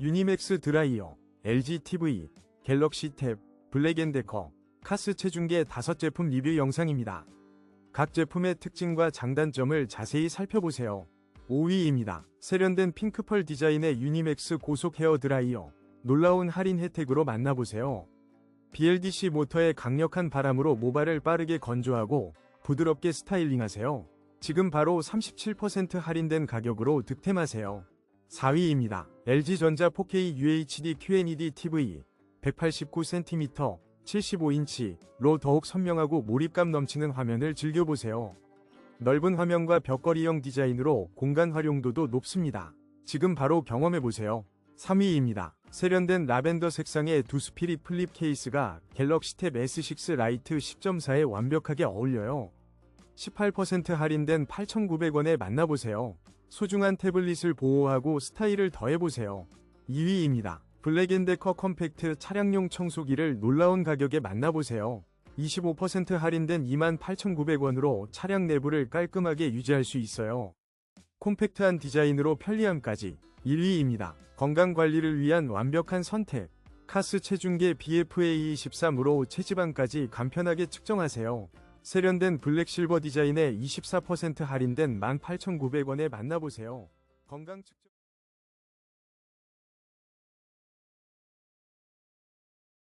유니맥스 드라이어, LG TV, 갤럭시 탭, 블랙앤데커, 카스 체중계 다섯 제품 리뷰 영상입니다. 각 제품의 특징과 장단점을 자세히 살펴보세요. 5위입니다. 세련된 핑크펄 디자인의 유니맥스 고속 헤어 드라이어. 놀라운 할인 혜택으로 만나보세요. BLDC 모터의 강력한 바람으로 모발을 빠르게 건조하고 부드럽게 스타일링하세요. 지금 바로 37% 할인된 가격으로 득템하세요. 4위입니다. LG전자 4K UHD QNED TV 189cm, 75인치로 더욱 선명하고 몰입감 넘치는 화면을 즐겨보세요. 넓은 화면과 벽걸이형 디자인으로 공간 활용도도 높습니다. 지금 바로 경험해보세요. 3위입니다. 세련된 라벤더 색상의 두 스피릿 플립 케이스가 갤럭시 탭 S6 라이트 10.4에 완벽하게 어울려요. 18% 할인된 8,900원에 만나보세요. 소중한 태블릿을 보호하고 스타일을 더해보세요. 2위입니다. 블랙앤데커 컴팩트 차량용 청소기를 놀라운 가격에 만나보세요. 25% 할인된 28,900원으로 차량 내부를 깔끔하게 유지할 수 있어요. 콤팩트한 디자인으로 편리함까지 1위입니다. 건강관리를 위한 완벽한 선택. 카스 체중계 BFA13으로 체지방까지 간편하게 측정하세요. 세련된 블랙 실버 디자인에 24% 할인된 18,900원에 만나보세요. 건강 측정